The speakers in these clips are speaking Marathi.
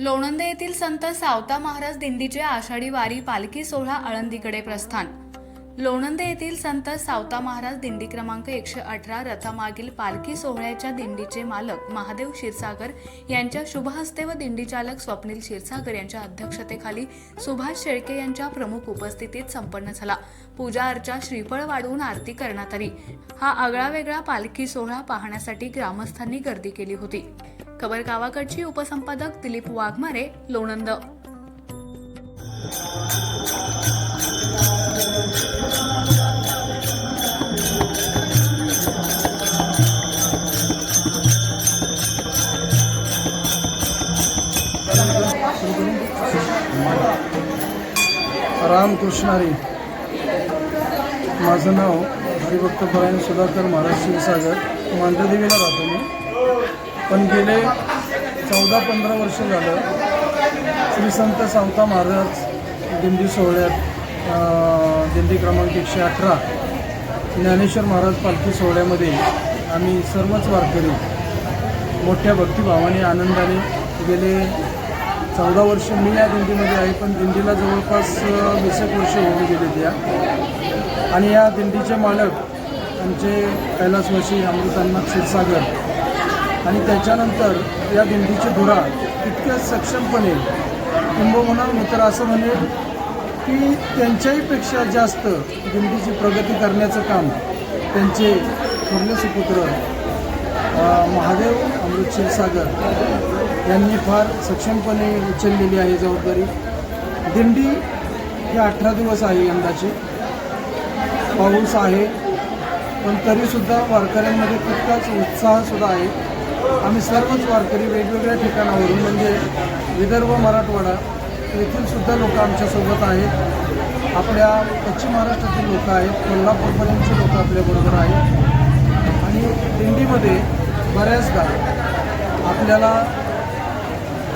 लोणंदे येथील संत सावता महाराज दिंडीचे आषाढी वारी पालखी सोहळा आळंदीकडे प्रस्थान. लोणंदे येथील संत सावता महाराज दिंडी क्रमांक एकशे अठरा रथामागील पालखी सोहळ्याच्या दिंडीचे मालक महादेव क्षीरसागर यांच्या शुभहस्ते व दिंडी चालक स्वप्नील क्षीरसागर यांच्या अध्यक्षतेखाली सुभाष शेळके यांच्या प्रमुख उपस्थितीत संपन्न झाला. पूजा अर्चा श्रीफळ वाढवून आरती करण्यात आली. हा आगळा वेगळा पालखी सोहळा पाहण्यासाठी ग्रामस्थांनी गर्दी केली होती. खबर गावाकडची उपसंपादक दिलीप वाघमारे लोणंद. रामकृष्णारी. माझं नाव हरिभक्त परायण सुधाकर महाराज क्षीरसागर. मांढरदेवीला राहतो मी. पण गेले चौदा पंधरा वर्ष झालं. श्री संत सावता महाराज दिंडी सोहळ्यात दिंडी क्रमांक एकशे अठरा ज्ञानेश्वर महाराज पालखी सोहळ्यामध्ये आम्ही सर्वच वारकरी मोठ्या भक्तिभावाने आनंदाने गेले. चौदा वर्ष मी या दिंडीमध्ये आहे पण दिंडीला जवळपास वीस एक वर्ष होऊन गेले त्या. आणि या दिंडीचे मालक आमचे कैलासवासी अमृतांना क्षीरसागर आणि त्याच्यानंतर या दिंडीची धुरा इतक्या सक्षमपणे किंबहुना मित्र असं म्हणेल की त्यांच्याहीपेक्षा जास्त दिंडीची प्रगती करण्याचं काम त्यांचे थोरले सुपुत्र महादेव अमृत क्षीरसागर यांनी फार सक्षमपणे उचललेली आहे जबाबदारी. दिंडी ही अठरा दिवस आहे यंदाची. पाऊस आहे पण तरीसुद्धा वारकऱ्यांमध्ये तितकाच उत्साहसुद्धा आहे. आम्ही सर्वच वारकरी वेगवेगळ्या ठिकाणावरून म्हणजे विदर्भ मराठवाडा येथील सुद्धा लोक आमच्यासोबत आहेत. आपल्या पश्चिम महाराष्ट्रातील लोक आहेत कोल्हापूरपर्यंतचे लोक आपल्याबरोबर आहेत. आणि दिंडीमध्ये बऱ्याचदा आपल्याला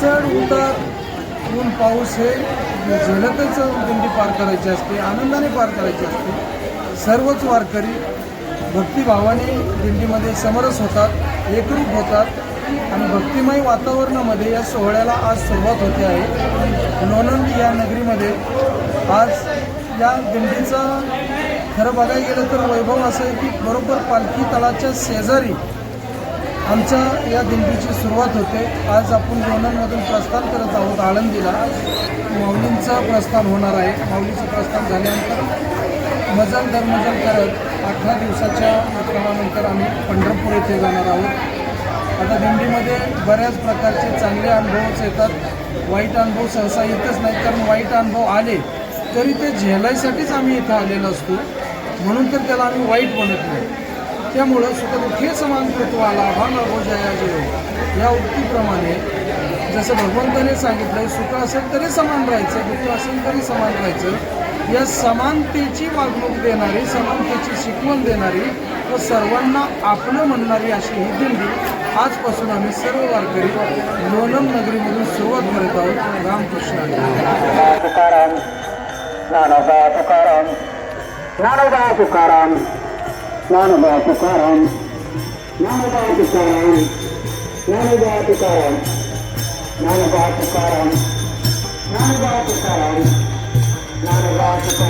चढ उतार ऊन पाऊस हे झेलतच दिंडी पार करायची असते आनंदाने पार करायची असते. सर्वच वारकरी भक्तिभावाने दिंडीमध्ये समरस होतात एकरूप होतात आणि भक्तिमय वातावरणामध्ये या सोहळ्याला आज सुरुवात होते आहे. लोणंद या नगरीमध्ये आज या दिंडीचा खरं बघायला गेलं तर वैभव असं आहे की बरोबर पालखी तळाच्या शेजारी आमच्या या दिंडीची सुरुवात होते. आज आपण लोणंदमधून प्रस्थान करत आहोत आळंदीला. माऊलींचं प्रस्थान होणार आहे. माऊलीचं प्रस्थान झाल्यानंतर मजल दर मजल करत अठरा दिवसाच्या क्रमानंतर आम्ही पंढरपूर येथे जाणार आहोत. आता दिंडीमध्ये बऱ्याच प्रकारचे चांगले अनुभवच येतात. वाईट अनुभव सहसा येतच नाहीत. कारण वाईट अनुभव आले तरी ते झेलायसाठीच आम्ही इथं आलेलो असतो. म्हणून तर त्याला आम्ही वाईट म्हणत नाही. त्यामुळं सुखदुःखे समान कृत्वाला हा जया जयाजय या उक्तीप्रमाणे जसं भगवंताने सांगितलं सुख असेल तरी समान राहायचं दुःख असेल तरी समान राहायचं. या समानतेची वागणूक देणारी समानतेची शिकवण देणारी व सर्वांना आपण म्हणणारी अशी ही दिंडी आजपासून आम्ही सर्व वारकरी लोणम नगरीमधून सुरुवात करत आहोत. Ramakrishna. Hari. Tukaram Dnyanoba Tukaram Dnyanoba Tukaram Dnyanoba Tukaram Dnyanoba Tukaram. Nana Bhakti Param. Nana Bhakti Param. Nana Bhakti Param.